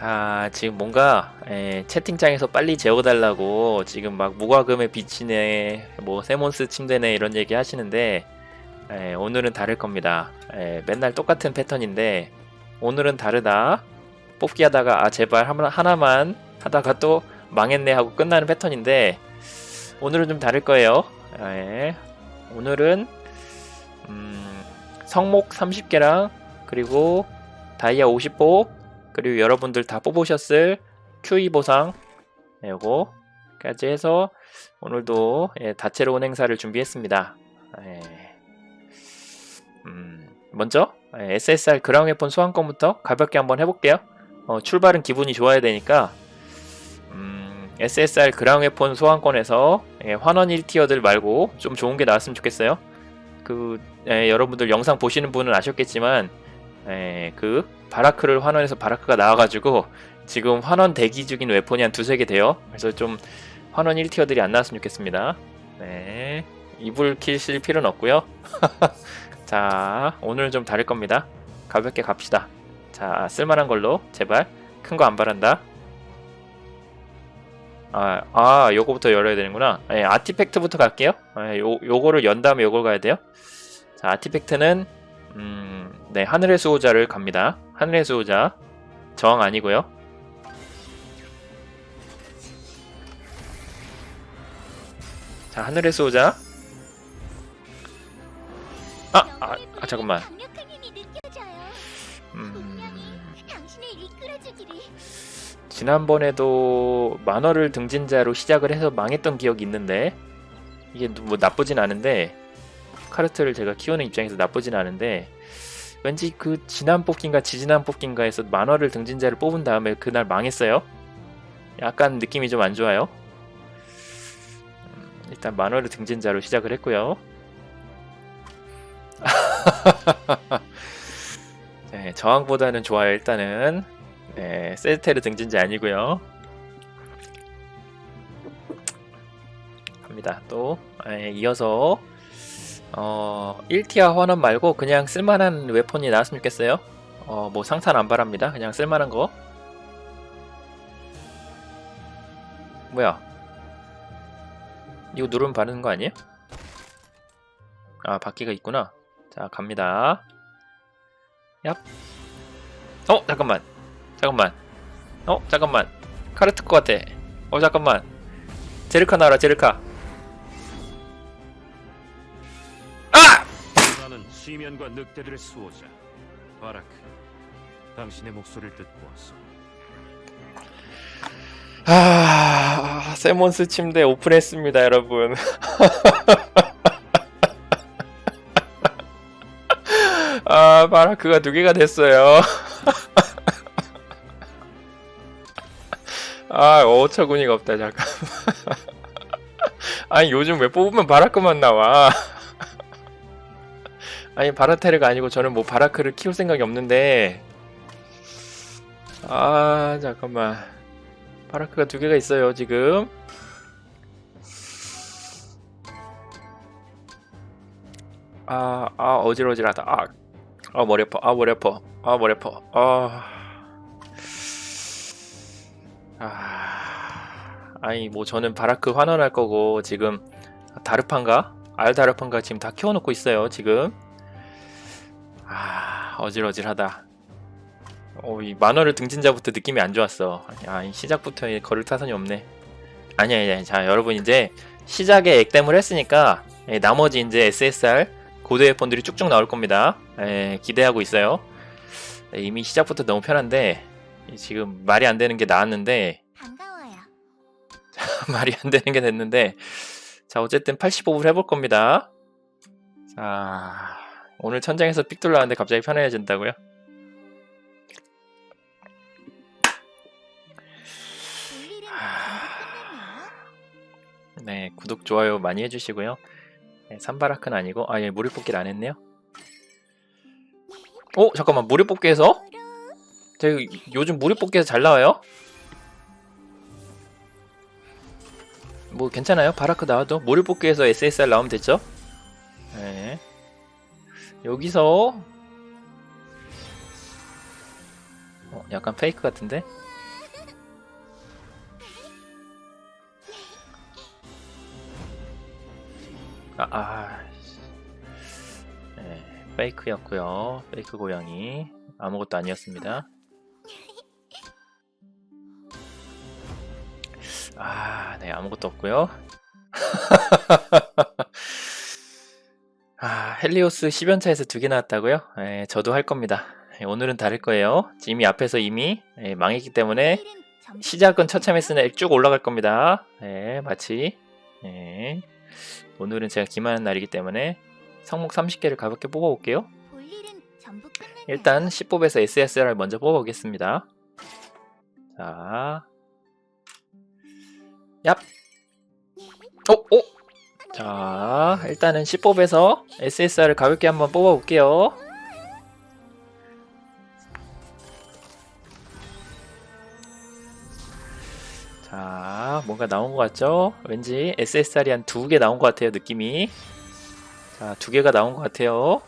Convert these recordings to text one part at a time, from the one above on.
자, 지금 뭔가 에, 채팅창에서 빨리 재워달라고 지금 막 무과금에 비치네, 뭐 세몬스 침대네 이런 얘기 하시는데 에, 오늘은 다를 겁니다. 에, 맨날 똑같은 패턴인데 오늘은 다르다. 뽑기 하다가 아 제발 하나, 하나만 하다가 또 망했네 하고 끝나는 패턴인데 오늘은 좀 다를 거예요. 에, 오늘은 음, 성목 30개랑 그리고 다이아 50복 그리고 여러분들 다 뽑으셨을 QE 보상 네, 요거까지 해서 오늘도 예, 다채로운 행사를 준비했습니다. 예. 음, 먼저 예, SSR 그라운 웨폰 소환권부터 가볍게 한번 해볼게요. 어, 출발은 기분이 좋아야 되니까 음, SSR 그라운 웨폰 소환권에서 예, 환원 1티어들 말고 좀 좋은 게 나왔으면 좋겠어요. 그 예, 여러분들 영상 보시는 분은 아셨겠지만 예, 그 바라크를 환원해서 바라크가 나와가지고 지금 환원 대기 중인 웨폰이 한 두세 개 돼요. 그래서 좀 환원 1티어들이 안 나왔으면 좋겠습니다. 네. 이불 킬실 필요는 없고요. 자, 오늘은 좀 다를 겁니다. 가볍게 갑시다. 자, 쓸만한 걸로 제발 큰 거 안 바란다. 아, 아, 요거부터 열어야 되는구나. 예, 아티팩트부터 갈게요. 예, 요, 요거를 연 다음에 요걸 가야 돼요. 자, 아티팩트는 음, 네, 하늘의 수호자를 갑니다. 하늘의 수호자. 정 아니고요. 자, 하늘의 수호자. 아, 아, 아 잠깐만. 음. 지난번에도 만화를 등진자로 시작을 해서 망했던 기억이 있는데 이게 뭐 나쁘진 않은데 카르트를 제가 키우는 입장에서 나쁘진 않은데 왠지 그 지난 뽑기인가 지지난 뽑기인가에서 만화를 등진자를 뽑은 다음에 그날 망했어요. 약간 느낌이 좀 안 좋아요. 음, 일단 만화를 등진자로 시작을 했고요. 네, 저항보다는 좋아요. 일단은 네, 세테르 등진자 아니고요. 갑니다. 또 예, 이어서 어 1티어 환원 말고 그냥 쓸만한 웨폰이 나왔으면 좋겠어요. 어 뭐 상탄 안 바랍니다. 그냥 쓸만한 거. 뭐야? 이거 누르면 바르는 거 아니에요? 아 바퀴가 있구나. 자 갑니다. 얍. 어 잠깐만. 잠깐만. 어 잠깐만. 카르트 것 같아. 어 잠깐만. 제르카 나와라 제르카. 시면과 늑대들의 수호자 바라크 당신의 목소리를 듣고 왔어 아, 세몬스 침대 오픈했습니다, 여러분. 아, 바라크가 두 개가 됐어요. 아, 어처구니가 없다, 잠깐. 아니, 요즘 왜 뽑으면 바라크만 나와? 아니, 바라테르가 아니고 저는 뭐 바라크를 키울 생각이 없는데. 아, 잠깐만. 바라크가 두 개가 있어요 지금. 아, 아 어질어질하다. 아, 아 머리 아파. 아 머리 아파. 아 머리 아파. 아, 아. 아니 뭐 저는 바라크 환원할 거고 지금 다르판가? 알다르판가 지금 다 키워놓고 있어요 지금. 아 어질어질하다 어, 이 만화를 등진 자부터 느낌이 안 좋았어. 야, 이 시작부터 이 걸을 타선이 없네. 아니야, 아니야. 자, 여러분 이제 시작에 액땜을 했으니까 예, 나머지 이제 SSR 고대 웨폰들이 쭉쭉 나올 겁니다. 예, 기대하고 있어요. 예, 이미 시작부터 너무 편한데 이 지금 말이 안 되는 게 나왔는데 반가워요. 말이 안 되는 게 됐는데 자, 어쨌든 85를 해볼 겁니다. 자, 오늘 천장에서 삑 돌라는데 갑자기 편해진다고요? 네, 구독, 좋아요 많이 해주시고요. 네, 산바라크는 아니고, 아, 예, 무료 뽑기를 안 했네요. 어, 잠깐만, 무료 뽑기에서? 제가 요즘 무료 뽑기에서 잘 나와요? 뭐, 괜찮아요? 바라크 나와도 무료 뽑기에서 SSR 나오면 됐죠? 네. 여기서, 어, 약간 페이크 같은데? 아, 아. 네, 페이크였고요. 페이크 고양이. 아무것도 아니었습니다. 아, 네, 아무것도 없고요. 아, 헬리오스 10연차에서 두 개 나왔다고요? 예, 저도 할 겁니다. 예, 오늘은 다를 거예요. 이미 앞에서 이미 예, 망했기 때문에 시작은 처참했으나 쭉 올라갈 겁니다. 예, 마치 예, 오늘은 제가 기만한 날이기 때문에 성목 30개를 가볍게 뽑아볼게요. 일단 10뽑에서 SSR을 먼저 뽑아보겠습니다. 자, 얍, 오, 오. 자, 일단은 10뽑에서 SSR을 가볍게 한번 뽑아볼게요. 자, 뭔가 나온 것 같죠? 왠지 SSR이 한 두 개 나온 것 같아요, 느낌이. 자, 두 개가 나온 것 같아요.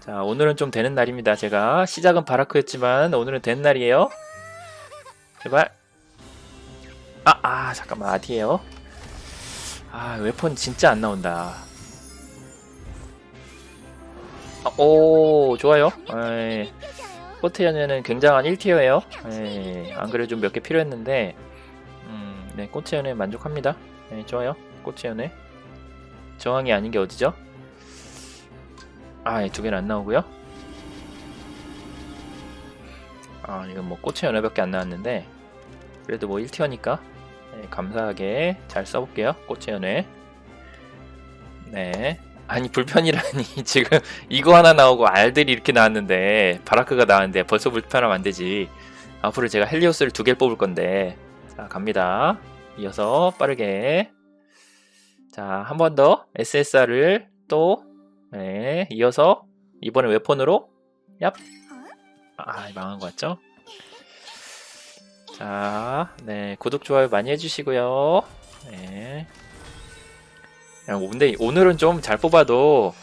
자, 오늘은 좀 되는 날입니다. 제가 시작은 바라크였지만 오늘은 된 날이에요. 제발. 아, 아, 잠깐만 아디에요. 아, 웨폰 진짜 안 나온다. 아, 오, 좋아요. 에이. 꼬트연에는 굉장한 1티어예요. 예, 안 그래도 좀 몇 개 필요했는데, 음, 네, 꼬트연에 만족합니다. 네, 좋아요. 꼬트연에. 저항이 아닌 게 어디죠? 아, 두 개는 안 나오고요. 아, 이건 뭐 꼬치 연애밖에 안 나왔는데, 그래도 뭐 1티어니까 감사하게 잘 써볼게요. 꼬치 연애. 네. 아니 불편이라니 지금 이거 하나 나오고 알들이 이렇게 나왔는데 바라크가 나왔는데 벌써 불편하면 안 되지. 앞으로 제가 헬리오스를 두 개 뽑을 건데 자 갑니다. 이어서 빠르게 자 한 번 더 SSR을 또 네, 이어서 이번에 웨폰으로 얍. 아 망한 거 같죠? 자, 네 구독 좋아요 많이 해주시고요. 네. 야, 근데 오늘은 좀 잘 뽑아도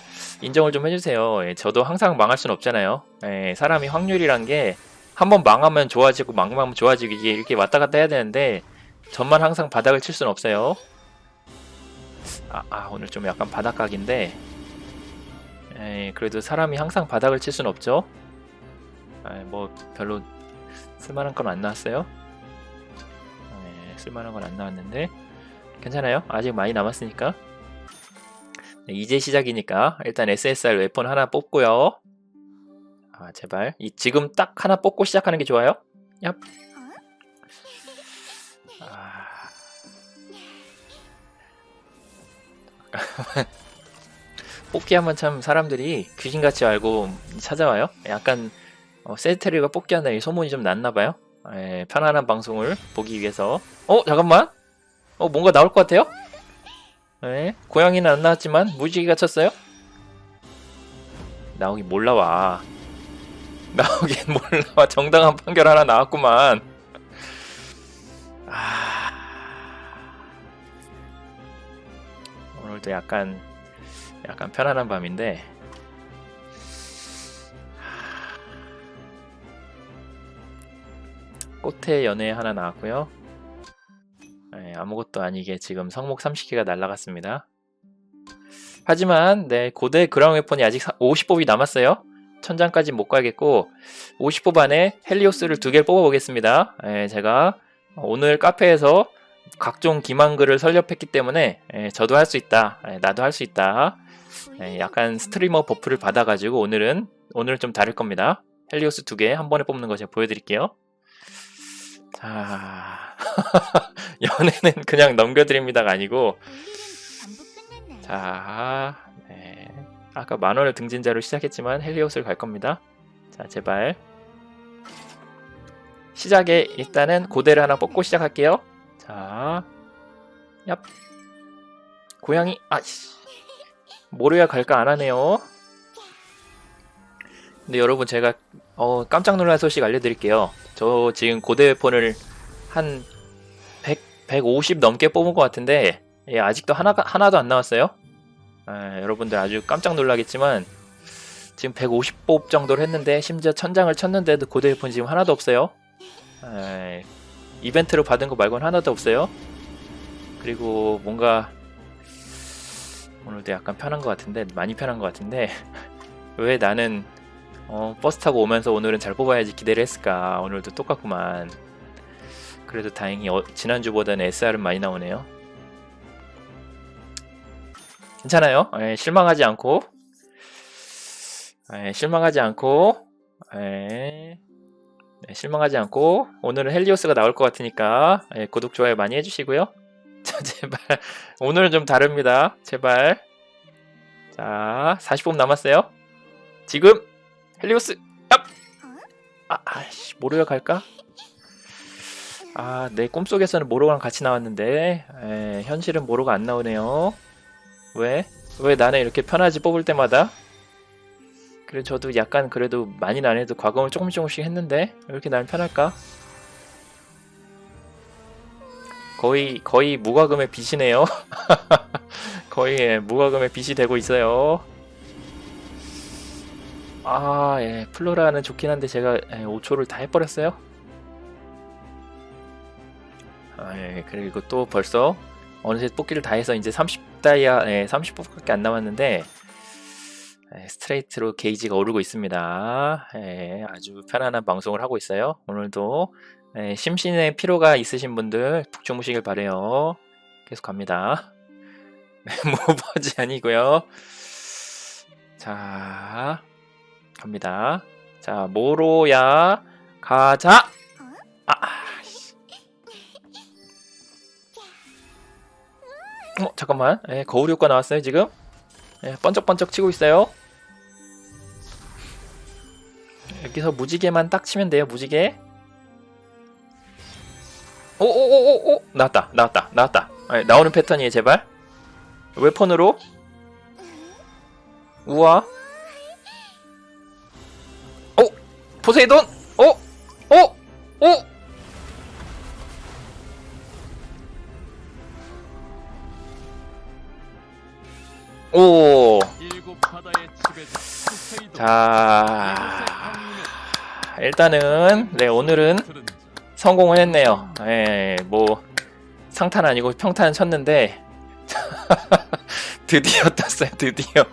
인정을 좀 해주세요. 예, 저도 항상 망할 순 없잖아요. 예, 사람이 확률이란 게 한 번 망하면 좋아지고 망하면 좋아지고 이게 이렇게 왔다 갔다 해야 되는데 전만 항상 바닥을 칠 수는 없어요. 아, 아, 오늘 좀 약간 바닥각인데 예, 그래도 사람이 항상 바닥을 칠 수는 없죠. 아, 뭐 별로 쓸만한 건 안 나왔어요. 예, 쓸만한 건 안 나왔는데 괜찮아요. 아직 많이 남았으니까. 네, 이제 시작이니까 일단 SSR 웨폰 하나 뽑고요. 아 제발 이 지금 딱 하나 뽑고 시작하는 게 좋아요. 얍. 아... 뽑기 하면 참 사람들이 귀신같이 알고 찾아와요. 약간 어, 세테리가 뽑기 한다는 소문이 좀 났나 봐요. 예, 편안한 방송을 보기 위해서. 어 잠깐만. 어 뭔가 나올 것 같아요? 네, 고양이는 안 나왔지만 무지개가 쳤어요? 나오긴 몰라 와. 나오긴 몰라 와. 정당한 판결 하나 나왔구만. 아... 오늘도 약간 약간 편안한 밤인데 꽃의 연애 하나 나왔고요. 네, 아무것도 아니게 지금 성목 30개가 날라갔습니다. 하지만 네, 고대 그라운 웨폰이 아직 50뽑이 남았어요. 천장까지 못 가겠고 50뽑 안에 헬리오스를 두 개 뽑아보겠습니다. 네, 제가 오늘 카페에서 각종 기만글을 설립했기 때문에 네, 저도 할 수 있다. 네, 나도 할 수 있다. 네, 약간 스트리머 버프를 받아가지고 오늘은 오늘은 좀 다를 겁니다. 헬리오스 두 개 한 번에 뽑는 거 제가 보여드릴게요. 자, 연애는 그냥 넘겨드립니다가 아니고? 자, 네. 아까 만 원을 등진자로 시작했지만 헬리오스를 갈 겁니다. 자, 제발. 시작에 일단은 고대를 하나 뽑고 시작할게요. 자, 얍. 고양이, 아씨. 모르야 갈까 안 하네요. 근데 여러분 제가 어, 깜짝 놀란 소식 알려드릴게요. 저 지금 고대 폰을 한 100, 150 넘게 뽑은 것 같은데 예, 아직도 하나가, 하나도 안 나왔어요. 아, 여러분들 아주 깜짝 놀라겠지만 지금 150법 정도를 했는데 심지어 천장을 쳤는데도 고대 웨폰 지금 하나도 없어요. 에이, 이벤트로 받은 거 말고는 하나도 없어요. 그리고 뭔가 오늘도 약간 편한 것 같은데 많이 편한 것 같은데 왜 나는 어, 버스 타고 오면서 오늘은 잘 뽑아야지 기대를 했을까? 오늘도 똑같구만. 그래도 다행히 어, 지난주보다는 SR은 많이 나오네요. 괜찮아요? 예, 실망하지 않고. 예, 실망하지 않고. 예, 네, 실망하지 않고. 오늘은 헬리오스가 나올 것 같으니까 예, 구독 좋아요 많이 해주시고요. 자 제발. 오늘은 좀 다릅니다. 제발. 자 40분 남았어요. 지금 헬리오스 얍! 아, 아씨 모로가 갈까? 아 내 꿈속에서는 모로랑 같이 나왔는데 에, 현실은 모로가 안 나오네요 왜? 왜 나는 이렇게 편하지 뽑을 때마다? 그래 저도 약간 그래도 많이는 안 해도 과금을 조금씩 조금씩 했는데 왜 이렇게 나는 편할까? 거의 거의 무과금의 빚이네요 거의 예, 무과금의 빚이 되고 있어요 아, 예, 플로라는 좋긴 한데 제가 예, 5초를 다 해버렸어요. 아, 예, 그리고 또 벌써 어느새 뽑기를 다 해서 이제 30다이아, 예, 30뽑밖에 안 남았는데 예, 스트레이트로 게이지가 오르고 있습니다. 예, 아주 편안한 방송을 하고 있어요. 오늘도 예, 심신의 피로가 있으신 분들 푹 주무시길 바래요. 계속 갑니다. 모버지 아니고요. 자, 갑니다. 자, 모로야 가자. 아, 아, 씨. 어, 잠깐만. 예, 거울 효과 나왔어요 지금. 예, 번쩍번쩍 치고 있어요. 여기서 무지개만 딱 치면 돼요. 무지개. 오오오오오 나왔다 나왔다 나왔다. 예, 나오는 패턴이에요 제발. 웨폰으로. 우와. 포세이돈! 오. 바다의 지배자 포세이돈. 자. 일단은 네, 오늘은 성공을 했네요. 예, 뭐 상탄 아니고 평탄 쳤는데 드디어 떴어요. 드디어.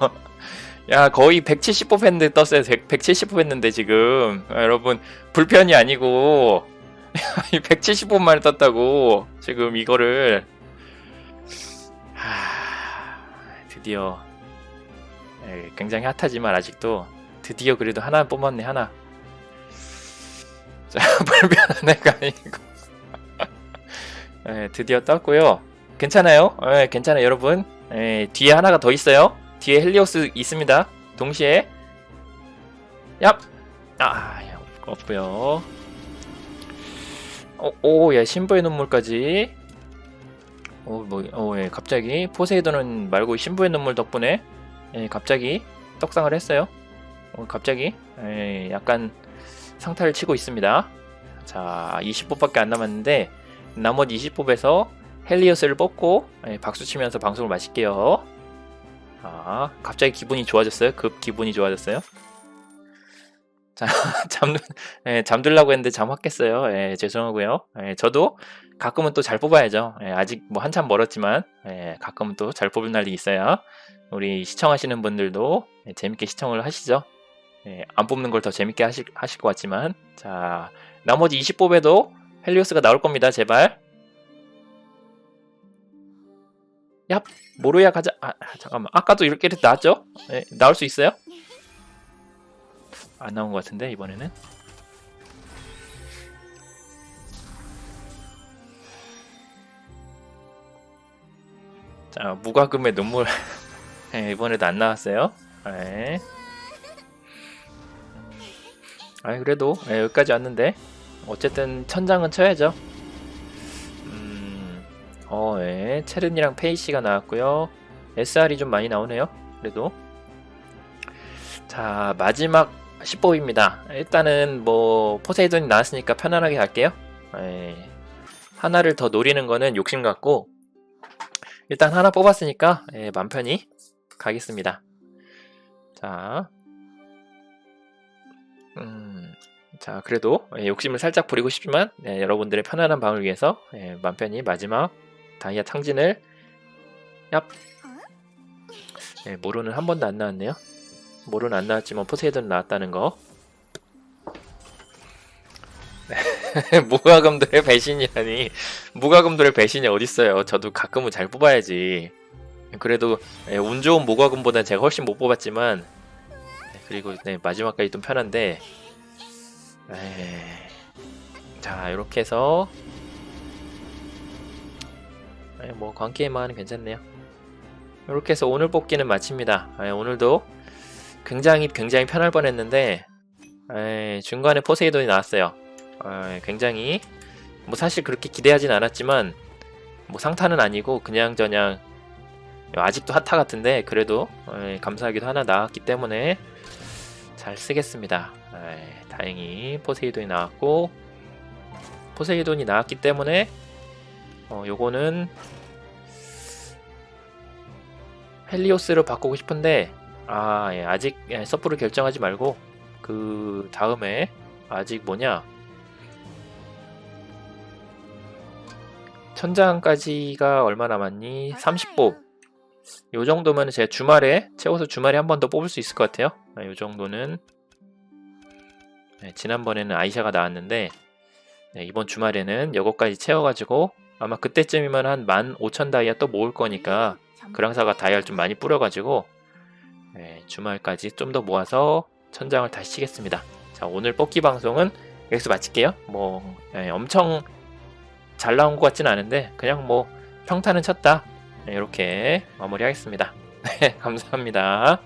야 거의 170법 했는데 떴어요. 100, 170법 했는데 지금. 아, 여러분 불편이 아니고. 170법 만에 떴다고 지금 이거를. 하... 드디어. 예, 굉장히 핫하지만 아직도 드디어 그래도 하나 뽑았네 하나. 자 불편한 애가 아니고. 예, 드디어 떴고요. 괜찮아요? 예, 괜찮아요 여러분. 예, 뒤에 하나가 더 있어요 뒤에 헬리오스 있습니다. 동시에 얍! 아, 야, 없고요. 오, 오, 예, 신부의 눈물까지. 오, 뭐, 오, 예, 갑자기 포세이돈은 말고 신부의 눈물 덕분에 예, 갑자기 떡상을 했어요. 오, 갑자기 예, 약간 상타를 치고 있습니다. 자, 20뽑밖에 안 남았는데 나머지 20뽑에서 헬리오스를 뽑고 예, 박수 치면서 방송을 마실게요. 아, 갑자기 기분이 좋아졌어요? 급 기분이 좋아졌어요? 자, 잠, 예, 잠들라고 했는데 잠 확 깼어요. 예, 죄송하고요. 예, 저도 가끔은 또 잘 뽑아야죠. 예, 아직 뭐 한참 멀었지만, 예, 가끔은 또 잘 뽑을 날이 있어야 우리 시청하시는 분들도 예, 재밌게 시청을 하시죠. 예, 안 뽑는 걸 더 재밌게 하실, 하실 것 같지만, 자, 나머지 20뽑에도 헬리오스가 나올 겁니다. 제발. 야, 모로야 가자. 아, 아, 잠깐만. 아까도 이렇게 나왔죠? 예, 나올 수 있어요? 안 나온 것 같은데 이번에는. 자, 무과금의 눈물. 예, 이번에도 안 나왔어요. 예. 아, 그래도 예, 여기까지 왔는데 어쨌든 천장은 쳐야죠. 음, 어, 예. 체른이랑 페이시가 나왔고요. SR이 좀 많이 나오네요. 그래도 자 마지막 10법입니다. 일단은 뭐 포세이돈이 나왔으니까 편안하게 갈게요. 예. 하나를 더 노리는 거는 욕심 같고 일단 하나 뽑았으니까 예, 맘 편히 가겠습니다. 자 음, 자, 그래도 예, 욕심을 살짝 부리고 싶지만 예, 여러분들의 편안한 방을 위해서 예, 맘 편히 마지막 다이아 탕진을 얍. 예, 모로는 한 번도 안 나왔네요. 모로는 안 나왔지만 포세이돈 나왔다는 거. 네, 무과금들의 배신이라니 무과금들의 배신이 어딨어요. 저도 가끔은 잘 뽑아야지. 그래도 예, 운 좋은 무과금보다 제가 훨씬 못 뽑았지만 네, 그리고 네, 마지막까지 좀 편한데 에이, 자 이렇게 해서 에, 뭐 광게임만 괜찮네요. 이렇게 해서 오늘 뽑기는 마칩니다. 에, 오늘도 굉장히 굉장히 편할 뻔했는데 에, 중간에 포세이돈이 나왔어요. 에, 굉장히 뭐 사실 그렇게 기대하진 않았지만 뭐 상타는 아니고 그냥 저냥 아직도 핫타 같은데 그래도 에, 감사하기도 하나 나왔기 때문에 잘 쓰겠습니다. 에이, 다행히 포세이돈이 나왔고 포세이돈이 나왔기 때문에 어, 요거는 헬리오스로 바꾸고 싶은데 아 예, 아직 예, 서프를 결정하지 말고 그 다음에 아직 뭐냐 천장까지가 얼마 남았니? 30뽑 요 정도면 제가 주말에 채워서 주말에 한 번 더 뽑을 수 있을 것 같아요. 아, 요 정도는 네, 지난번에는 아이샤가 나왔는데 네, 이번 주말에는 요거까지 채워가지고 아마 그때쯤이면 한 15,000 다이아 또 모을 거니까 그랑사가 다이아를 좀 많이 뿌려가지고 네, 주말까지 좀 더 모아서 천장을 다시 치겠습니다. 자 오늘 뽑기 방송은 여기서 마칠게요. 뭐 네, 엄청 잘 나온 것 같진 않은데 그냥 뭐 평타는 쳤다. 네, 이렇게 마무리하겠습니다. 네, 감사합니다.